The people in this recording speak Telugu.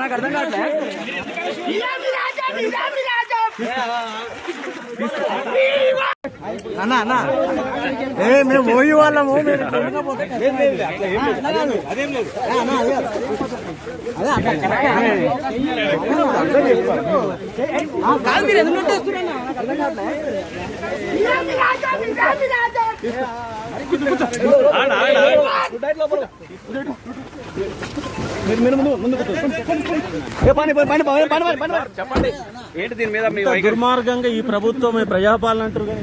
నాకు అర్థం కావట్లేదు అన్న అన్న ఏ మేము పోయి వాళ్ళము మీరు మీరు. మీరు ముందు ముందు పని పని పని పని చెప్పండి. ఏంటి దీని మీద దుర్మార్గంగా ఈ ప్రభుత్వం ప్రజాపాలన అంటారు కానీ